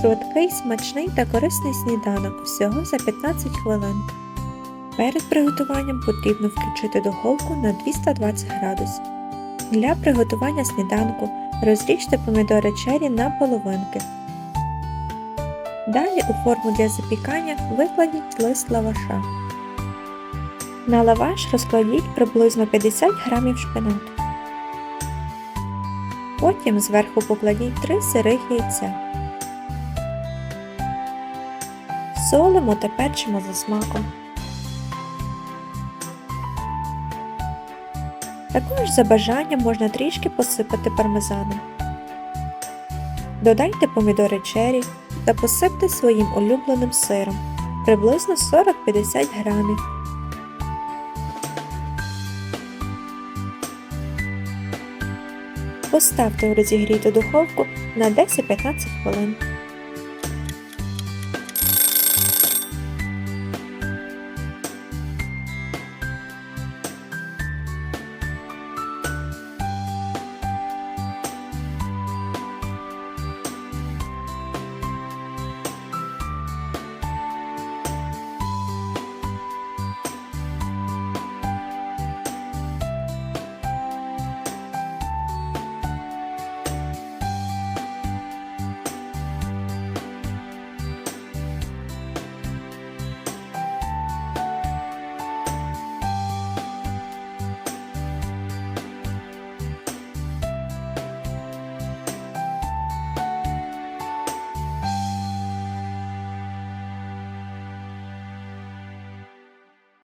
Швидкий, смачний та корисний сніданок всього за 15 хвилин. Перед приготуванням потрібно включити духовку на 220 градусів. Для приготування сніданку розріжте помідори чері на половинки. Далі у форму для запікання викладіть лист лаваша. На лаваш розкладіть приблизно 50 грамів шпинату. Потім зверху покладіть 3 сирих яйця. Солимо та перчимо за смаком. Також за бажанням можна трішки посипати пармезаном. Додайте помідори чері та посипте своїм улюбленим сиром приблизно 40-50 грамів. Поставте у розігріту духовку на 10-15 хвилин.